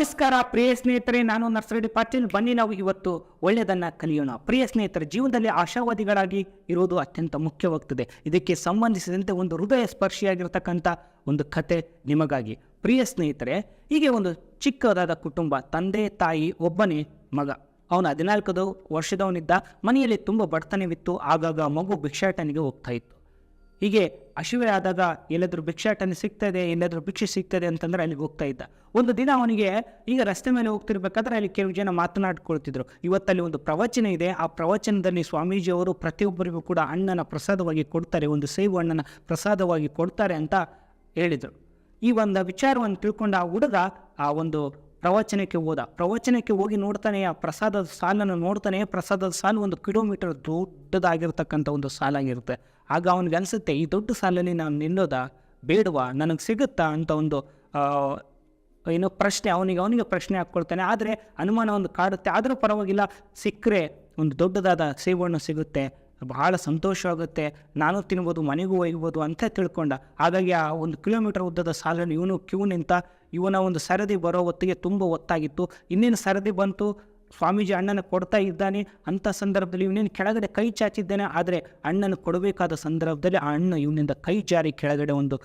ನಮಸ್ಕಾರ ಪ್ರಿಯ ಸ್ನೇಹಿತರೆ, ನಾನು ನರ್ಸರಿ ಪಾಟೀಲ್ ಬನ್ನಿ. ನಾವು ಇವತ್ತು ಒಳ್ಳೆಯದನ್ನು ಕಲಿಯೋಣ. ಪ್ರಿಯ ಸ್ನೇಹಿತರೆ, ಜೀವನದಲ್ಲಿ ಆಶಾವಾದಿಗಳಾಗಿ ಇರುವುದು ಅತ್ಯಂತ ಮುಖ್ಯವಾಗ್ತದೆ. ಇದಕ್ಕೆ ಸಂಬಂಧಿಸಿದಂತೆ ಒಂದು ಹೃದಯ ಸ್ಪರ್ಶಿಯಾಗಿರ್ತಕ್ಕಂಥ ಒಂದು ಕತೆ ನಿಮಗಾಗಿ. ಪ್ರಿಯ ಸ್ನೇಹಿತರೆ, ಹೀಗೆ ಒಂದು ಚಿಕ್ಕದಾದ ಕುಟುಂಬ, ತಂದೆ, ತಾಯಿ, ಒಬ್ಬನೇ ಮಗ. ಅವನು ಹದಿನಾಲ್ಕದು ವರ್ಷದವನಿದ್ದ, ಮನೆಯಲ್ಲಿ ತುಂಬ ಬಡತನವಿತ್ತು. ಆಗಾಗ ಮಗು ಭಿಕ್ಷಾಟನೆಗೆ ಹೋಗ್ತಾ ಇತ್ತು. ಹೀಗೆ ಹಸಿವೆ ಆದಾಗ ಎಲ್ಲಾದರೂ ಭಿಕ್ಷಾಟನೆ ಸಿಗ್ತದೆ, ಎಲ್ಲಾದರೂ ಭಿಕ್ಷೆ ಸಿಗ್ತದೆ ಅಂತಂದ್ರೆ ಅಲ್ಲಿಗೆ ಹೋಗ್ತಾ ಇದ್ದ. ಒಂದು ದಿನ ಅವನಿಗೆ ಈಗ ರಸ್ತೆ ಮೇಲೆ ಹೋಗ್ತಿರ್ಬೇಕಾದ್ರೆ ಅಲ್ಲಿ ಕೆಲವು ಜನ ಮಾತನಾಡ್ಕೊಳ್ತಿದ್ರು. ಇವತ್ತಲ್ಲಿ ಒಂದು ಪ್ರವಚನ ಇದೆ. ಆ ಪ್ರವಚನದಲ್ಲಿ ಸ್ವಾಮೀಜಿಯವರು ಪ್ರತಿಯೊಬ್ಬರಿಗೂ ಕೂಡ ಅಣ್ಣನ ಪ್ರಸಾದವಾಗಿ ಕೊಡ್ತಾರೆ, ಒಂದು ಸೇವು ಅಣ್ಣನ ಪ್ರಸಾದವಾಗಿ ಕೊಡ್ತಾರೆ ಅಂತ ಹೇಳಿದರು. ಈ ಒಂದು ವಿಚಾರವನ್ನು ತಿಳ್ಕೊಂಡ ಆ ಹುಡುಗ ಆ ಒಂದು ಪ್ರವಚನಕ್ಕೆ ಹೋದ. ಪ್ರವಚನಕ್ಕೆ ಹೋಗಿ ನೋಡ್ತಾನೆ, ಆ ಪ್ರಸಾದದ ಸಾಲನ್ನು ನೋಡ್ತಾನೆ. ಪ್ರಸಾದದ ಸಾಲು ಒಂದು ಕಿಲೋಮೀಟರ್ ದೊಡ್ಡದಾಗಿರ್ತಕ್ಕಂಥ ಒಂದು ಸಾಲಾಗಿರುತ್ತೆ. ಆಗ ಅವನಿಗೆ ಅನಿಸುತ್ತೆ, ಈ ದೊಡ್ಡ ಸಾಲಲ್ಲಿ ನಾನು ನಿಲ್ಲೋದಾ? ಬೇಡವಾ? ನನಗೆ ಸಿಗುತ್ತಾ? ಅಂತ ಒಂದು ಏನೋ ಪ್ರಶ್ನೆ, ಅವನಿಗೆ ಅವನಿಗೆ ಪ್ರಶ್ನೆ ಹಾಕ್ಕೊಳ್ತಾನೆ. ಆದರೆ ಅನುಮಾನ ಒಂದು ಕಾಡುತ್ತೆ. ಆದರೂ ಪರವಾಗಿಲ್ಲ, ಸಿಕ್ಕರೆ ಒಂದು ದೊಡ್ಡದಾದ ಸೇವಣ್ಣ ಸಿಗುತ್ತೆ. ಬಹಳ ಸಂತೋಷವಾಗುತ್ತೆ. ನಾನು ತಿನ್ಬೋದು, ಮನೆಗೂ ಒಯ್ಬೋದು ಅಂತ ತಿಳ್ಕೊಂಡ. ಹಾಗಾಗಿ ಆ ಒಂದು ಕಿಲೋಮೀಟರ್ ಉದ್ದದ ಸಾಲನ್ನು ಇವನು ಕ್ಯೂ ನಿಂತ ಇವನ ಒಂದು ಸರದಿ ಬರೋ ಹೊತ್ತಿಗೆ ತುಂಬ ಹೊತ್ತಾಗಿತ್ತು. ಇನ್ನೇನು ಸರದಿ ಬಂತು? ಸ್ವಾಮೀಜಿ ಅಣ್ಣನ ಕೊಡ್ತಾ ಇದ್ದಾನೆ ಅಂಥ ಸಂದರ್ಭದಲ್ಲಿ ಇವನೇನು ಕೆಳಗಡೆ ಕೈ ಚಾಚಿದ್ದಾನೆ, ಆದರೆ ಅಣ್ಣನ ಕೊಡಬೇಕಾದ ಸಂದರ್ಭದಲ್ಲಿ ಆ ಅಣ್ಣ ಇವನಿಂದ ಕೈ ಜಾರಿ ಕೆಳಗಡೆ ಒಂದು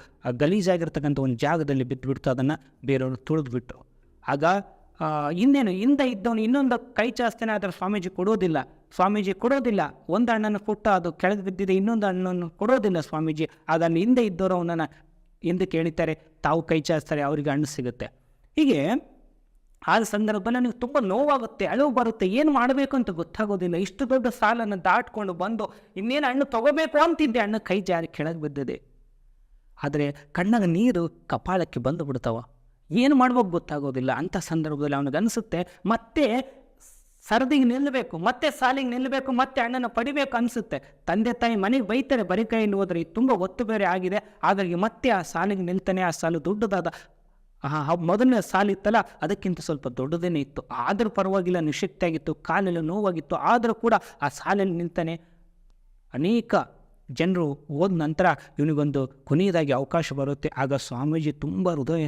ಗಲೀಜಾಗಿರ್ತಕ್ಕಂಥ ಒಂದು ಜಾಗದಲ್ಲಿ ಬಿದ್ದುಬಿಡ್ತು ಅದನ್ನು ಬೇರೆಯವರು ತುಳಿದ್ಬಿಟ್ರು. ಆಗ ಇನ್ನೇನು, ಹಿಂದೆ ಇದ್ದವನು ಇನ್ನೊಂದು ಕೈ ಚಾಸ್ತಾನೆ ಆದರೆ ಸ್ವಾಮೀಜಿ ಕೊಡೋದಿಲ್ಲ. ಸ್ವಾಮೀಜಿ ಕೊಡೋದಿಲ್ಲ. ಒಂದು ಅಣ್ಣನ ಕೊಟ್ಟು ಅದು ಕೆಳಗೆ ಬಿದ್ದಿದೆ, ಇನ್ನೊಂದು ಅಣ್ಣನ್ನು ಕೊಡೋದಿಲ್ಲ ಸ್ವಾಮೀಜಿ. ಅದನ್ನು ಹಿಂದೆ ಇದ್ದವರು ಅವನನ್ನು ಹಿಂದಕ್ಕೆ ಕೇಳಿದ್ದಾರೆ, ತಾವು ಕೈ ಚಾಚ್ತಾರೆ, ಅವರಿಗೆ ಅಣ್ಣ ಸಿಗುತ್ತೆ. ಹೀಗೆ ಆ ಸಂದರ್ಭದಲ್ಲಿ ನನಗೆ ತುಂಬ ನೋವಾಗುತ್ತೆ ಅಳುವು ಬರುತ್ತೆ, ಏನು ಮಾಡಬೇಕು ಅಂತ ಗೊತ್ತಾಗೋದಿಲ್ಲ. ಇಷ್ಟು ದೊಡ್ಡ ಸಾಲನ್ನು ದಾಟ್ಕೊಂಡು ಬಂದು ಇನ್ನೇನು ಹಣ್ಣು ತಗೋಬೇಕು ಅಂತಿದ್ದೆ, ಹಣ್ಣು ಕೈ ಜಾರಿ ಕೆಳಗೆ ಬಿದ್ದಿದೆ. ಆದರೆ ಕಣ್ಣಾಗ ನೀರು ಕಪಾಳಕ್ಕೆ ಬಂದು ಬಿಡ್ತಾವ ಏನು ಮಾಡ್ಬೇಕು ಗೊತ್ತಾಗೋದಿಲ್ಲ. ಅಂಥ ಸಂದರ್ಭದಲ್ಲಿ ಅವನಿಗೆ ಅನಿಸುತ್ತೆ, ಮತ್ತೆ ಸರದಿಗೆ ನಿಲ್ಲಬೇಕು ಮತ್ತೆ ಸಾಲಿಗೆ ನಿಲ್ಲಬೇಕು ಮತ್ತೆ ಅಣ್ಣನ ಪಡಿಬೇಕು ಅನಿಸುತ್ತೆ. ತಂದೆ ತಾಯಿ ಮನೆಗೆ ಬೈತಾರೆ, ಬರೀ ಕೈಯಲ್ಲಿ ತುಂಬ ಒತ್ತು ಬೇರೆ ಆಗಿದೆ ಹಾಗಾಗಿ ಮತ್ತೆ ಆ ಸಾಲಿಗೆ ನಿಲ್ತಾನೆ, ಆ ಸಾಲು ದೊಡ್ಡದಾದ ಮೊದಲನೇ ಸಾಲಿತ್ತಲ್ಲ ಅದಕ್ಕಿಂತ ಸ್ವಲ್ಪ ದೊಡ್ಡದೇನೆ ಇತ್ತು. ಆದರೂ ಪರವಾಗಿಲ್ಲ ನಿಶಕ್ತಿಯಾಗಿತ್ತು ಕಾಲೆಲ್ಲ ನೋವಾಗಿತ್ತು. ಆದರೂ ಕೂಡ ಆ ಸಾಲಲ್ಲಿ ನಿಂತಾನೆ ಅನೇಕ ಜನರು ಹೋದ ನಂತರ ಇವನಿಗೊಂದು ಕೊನೆಯದಾಗಿ ಅವಕಾಶ ಬರುತ್ತೆ. ಆಗ ಸ್ವಾಮೀಜಿ ತುಂಬ ಹೃದಯ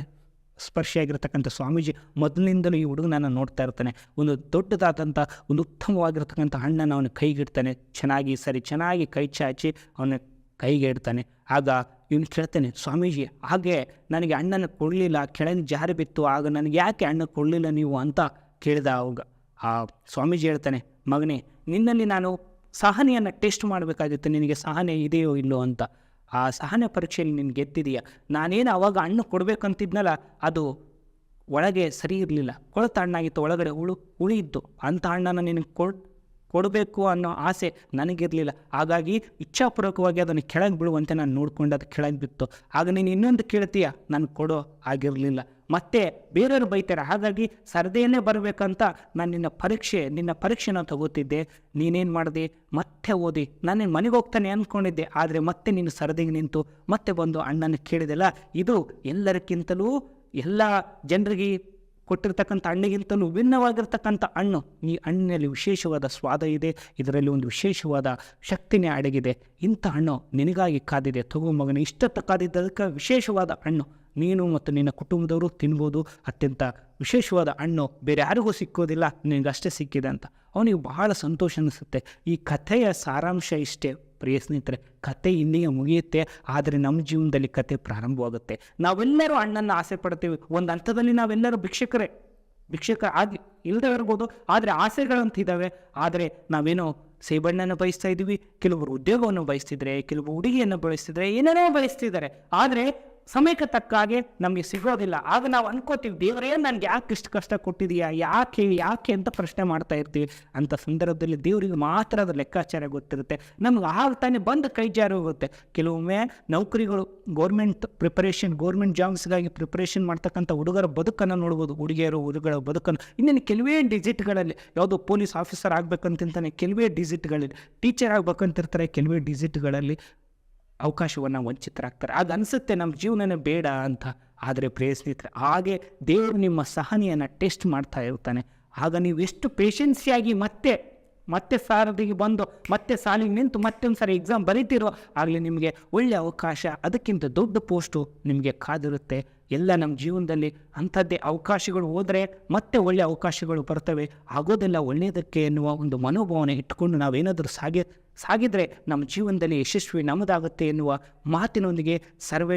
ಸ್ಪರ್ಶಿಯಾಗಿರ್ತಕ್ಕಂಥ ಸ್ವಾಮೀಜಿ ಮೊದಲಿನಿಂದಲೂ ಈ ಹುಡುಗನನ್ನು ನೋಡ್ತಾ ಇರ್ತಾನೆ. ಒಂದು ದೊಡ್ಡದಾದಂಥ, ಒಂದು ಉತ್ತಮವಾಗಿರ್ತಕ್ಕಂಥ ಹಣ್ಣನ್ನು ಅವನ ಕೈಗಿಡ್ತಾನೆ ಚೆನ್ನಾಗಿ ಸರಿ, ಚೆನ್ನಾಗಿ ಕೈ ಚಾಚಿ ಅವನ ಕೈಗೆ ಇಡ್ತಾನೆ. ಆಗ ಇವನು ಕೇಳ್ತಾನೆ, ಸ್ವಾಮೀಜಿ, ಹಾಗೆ ನನಗೆ ಅಣ್ಣನ ಕೊಡಲಿಲ್ಲ, ಕೆಳಗೆ ಜಾರಿ ಬಿತ್ತು, ಆಗ ನನಗೆ ಯಾಕೆ ಅಣ್ಣ ಕೊಡಲಿಲ್ಲ ನೀವು ಅಂತ ಕೇಳಿದ ಅವಾಗ. ಆ ಸ್ವಾಮೀಜಿ ಹೇಳ್ತಾನೆ, ಮಗನೇ, ನಿನ್ನಲ್ಲಿ ನಾನು ಸಹನೆಯನ್ನು ಟೆಸ್ಟ್ ಮಾಡಬೇಕಾಗಿತ್ತು, ನಿನಗೆ ಸಹನೆ ಇದೆಯೋ ಇಲ್ಲೋ ಅಂತ. ಆ ಸಹನೆ ಪರೀಕ್ಷೆಯಲ್ಲಿ ನಿನ್ಗೆ ಗೆದ್ದಿದೆಯಾ. ನಾನೇನು ಅವಾಗ ಹಣ್ಣು ಕೊಡಬೇಕಂತಿದ್ನಲ್ಲ, ಅದು ಒಳಗೆ ಸರಿ ಇರಲಿಲ್ಲ. ಕೊಳತ ಹಣ್ಣಾಗಿತ್ತು ಒಳಗಡೆ ಉಳು ಹುಳಿ ಇತ್ತು. ಅಂಥ ಹಣ್ಣನ್ನು ನಿನಗೆ ಕೊಡ್ ಕೊಡಬೇಕು ಅನ್ನೋ ಆಸೆ ನನಗಿರಲಿಲ್ಲ. ಹಾಗಾಗಿ ಇಚ್ಛಾಪೂರ್ವಕವಾಗಿ ಅದನ್ನು ಕೆಳಗೆ ಬೀಳುವಂತೆ ನಾನು ನೋಡ್ಕೊಂಡು ಅದು ಕೆಳಗೆ ಬಿತ್ತು. ಆಗ ನೀನು ಇನ್ನೊಂದು ಕೇಳ್ತೀಯ? ನಾನು ಕೊಡೋ ಆಗಿರಲಿಲ್ಲ ಮತ್ತೆ ಬೇರೆಯವರು ಬೈತಾರೆ. ಹಾಗಾಗಿ ಸರದೇನೇ ಬರಬೇಕಂತ ನಾನು ನಿನ್ನ ಪರೀಕ್ಷೆ, ನಿನ್ನ ಪರೀಕ್ಷೆನ ತಗೋತಿದ್ದೆ. ನೀನೇನು ಮಾಡಿದೆ? ಮತ್ತೆ ಓದಿ. ನಾನು ನಿನ್ನ ಮನೆಗೆ ಹೋಗ್ತಾನೆ ಅಂದ್ಕೊಂಡಿದ್ದೆ ಆದರೆ ಮತ್ತೆ ನೀನು ಸರದಿಗೆ ನಿಂತು ಮತ್ತೆ ಬಂದು ಅಣ್ಣನ ಕೇಳಿದೆಲ್ಲ ಇದು ಎಲ್ಲರಿಗಿಂತಲೂ ಎಲ್ಲ ಜನರಿಗೆ ಕೊಟ್ಟಿರ್ತಕ್ಕಂಥ ಹಣ್ಣಿಗಿಂತಲೂ ವಿಭಿನ್ನವಾಗಿರ್ತಕ್ಕಂಥ ಹಣ್ಣು. ಈ ಹಣ್ಣಿನಲ್ಲಿ ವಿಶೇಷವಾದ ಸ್ವಾದ ಇದೆ. ಇದರಲ್ಲಿ ಒಂದು ವಿಶೇಷವಾದ ಶಕ್ತಿನೇ ಅಡಗಿದೆ. ಇಂಥ ಹಣ್ಣು ನಿನಗಾಗಿ ಕಾದಿದೆ. ತಗೋ ಮಗನ, ಇಷ್ಟತ್ತ ಕಾದಿದ್ದದಕ್ಕೆ ವಿಶೇಷವಾದ ಹಣ್ಣು. ನೀನು ಮತ್ತು ನಿನ್ನ ಕುಟುಂಬದವರು ತಿನ್ಬೋದು. ಅತ್ಯಂತ ವಿಶೇಷವಾದ ಹಣ್ಣು ಬೇರೆ ಯಾರಿಗೂ ಸಿಕ್ಕೋದಿಲ್ಲ. ನಿನಗಷ್ಟೇ ಸಿಕ್ಕಿದೆ ಅಂತ. ಅವನಿಗೆ ಬಹಳ ಸಂತೋಷ ಅನಿಸುತ್ತೆ. ಈ ಕಥೆಯ ಸಾರಾಂಶ ಇಷ್ಟೇ. ಪ್ರಿಯ ಸ್ನೇಹಿತರೆ, ಕತೆ ಇಲ್ಲಿಗೆ ಮುಗಿಯುತ್ತೆ, ಆದರೆ ನಮ್ಮ ಜೀವನದಲ್ಲಿ ಕತೆ ಪ್ರಾರಂಭವಾಗುತ್ತೆ. ನಾವೆಲ್ಲರೂ ಅಣ್ಣನ ಆಸೆ ಪಡ್ತೀವಿ ಒಂದು ಹಂತದಲ್ಲಿ ನಾವೆಲ್ಲರೂ ಭಿಕ್ಷಕರೇ. ಭಿಕ್ಷಕ ಆಗಿ ಇಲ್ಲದೆ ಇರ್ಬೋದು, ಆದರೆ ಆಸೆಗಳಂತ ಇದ್ದಾವೆ ಆದರೆ ನಾವೇನೋ ಸೇಬಣ್ಣನ್ನು ಬಯಸ್ತಾ ಇದ್ದೀವಿ ಕೆಲವರು ಉದ್ಯೋಗವನ್ನು ಬಯಸ್ತಿದ್ರೆ, ಕೆಲವರು ಹುಡುಗಿಯನ್ನು ಬಯಸ್ತಿದ್ರೆ, ಏನೇನೋ ಬಯಸ್ತಿದ್ದಾರೆ. ಆದರೆ ಸಮಯಕ್ಕೆ ತಕ್ಕ ಹಾಗೆ ನಮಗೆ ಸಿಗೋದಿಲ್ಲ. ಆಗ ನಾವು ಅನ್ಕೋತೀವಿ, ದೇವರೇ ನನಗೆ ಯಾಕೆ ಇಷ್ಟು ಕಷ್ಟ ಕೊಟ್ಟಿದೆಯಾ? ಯಾಕೆ ಯಾಕೆ ಅಂತ ಪ್ರಶ್ನೆ ಮಾಡ್ತಾ ಇರ್ತೀವಿ. ಅಂಥ ಸಂದರ್ಭದಲ್ಲಿ ದೇವರಿಗೆ ಮಾತ್ರ ಅದು ಲೆಕ್ಕಾಚಾರ ಗೊತ್ತಿರುತ್ತೆ. ನಮ್ಗೆ ಆಗ ತಾನೇ ಬಂದು ಕೈ ಜಾರಿ ಹೋಗುತ್ತೆ. ಕೆಲವೊಮ್ಮೆ ನೌಕರಿಗಳು ಗೌರ್ಮೆಂಟ್ ಪ್ರಿಪರೇಷನ್ ಗೌರ್ಮೆಂಟ್ ಜಾಬ್ಸ್ಗಾಗಿ ಪ್ರಿಪರೇಷನ್ ಮಾಡ್ತಕ್ಕಂಥ ಹುಡುಗರ ಬದುಕನ್ನು ನೋಡ್ಬೋದು. ಹುಡುಗಿಯರು, ಹುಡುಗರ ಬದುಕನ್ನು. ಇನ್ನೇನು ಕೆಲವೇ ಡಿಜಿಟ್ಗಳಲ್ಲಿ ಯಾವುದೋ ಪೊಲೀಸ್ ಆಫೀಸರ್ ಆಗ್ಬೇಕಂತಿಂತಾನೆ ಕೆಲವೇ ಡಿಜಿಟ್ಗಳಲ್ಲಿ ಟೀಚರ್ ಆಗ್ಬೇಕಂತಿರ್ತಾರೆ, ಕೆಲವೇ ಡಿಜಿಟ್ಗಳಲ್ಲಿ ಅವಕಾಶವನ್ನು ವಂಚಿತರಾಗ್ತಾರೆ. ಆಗ ಅನಿಸುತ್ತೆ ನಮ್ಮ ಜೀವನನೇ ಬೇಡ ಅಂತ. ಆದರೆ ಪ್ರಿಯ ಸ್ನೇಹಿತರೆ, ಹಾಗೆ ದೇವರು ನಿಮ್ಮ ಸಹನೆಯನ್ನು ಟೆಸ್ಟ್ ಮಾಡ್ತಾ ಇರ್ತಾನೆ. ಆಗ ನೀವು ಎಷ್ಟು ಪೇಷನ್ಸಿಯಾಗಿ ಮತ್ತೆ ಮತ್ತೆ ಸಾರದಿಗೆ ಬಂದು, ಮತ್ತೆ ಸಾಲಿಗೆ ನಿಂತು ಮತ್ತೊಂದು ಸಾರಿ ಎಕ್ಸಾಮ್ ಬರೀತಿರೋ ಆಗಲಿ ನಿಮಗೆ ಒಳ್ಳೆಯ ಅವಕಾಶ, ಅದಕ್ಕಿಂತ ದೊಡ್ಡ ಪೋಸ್ಟು ನಿಮಗೆ ಕಾದಿರುತ್ತೆ. ಎಲ್ಲ ನಮ್ಮ ಜೀವನದಲ್ಲಿ ಅಂಥದ್ದೇ ಅವಕಾಶಗಳು ಹೋದರೆ ಮತ್ತೆ ಒಳ್ಳೆಯ ಅವಕಾಶಗಳು ಬರ್ತವೆ. ಆಗೋದೆಲ್ಲ ಒಳ್ಳೆಯದಕ್ಕೆ ಎನ್ನುವ ಒಂದು ಮನೋಭಾವನೆ ಇಟ್ಕೊಂಡು ನಾವೇನಾದರೂ ಸಾಗಿ ಸಾಗಿದರೆ ನಮ್ಮ ಜೀವನದಲ್ಲಿ ಯಶಸ್ವಿ ನಮ್ಮದಾಗುತ್ತೆ ಎನ್ನುವ ಮಾತಿನೊಂದಿಗೆ ಸರ್ವೇ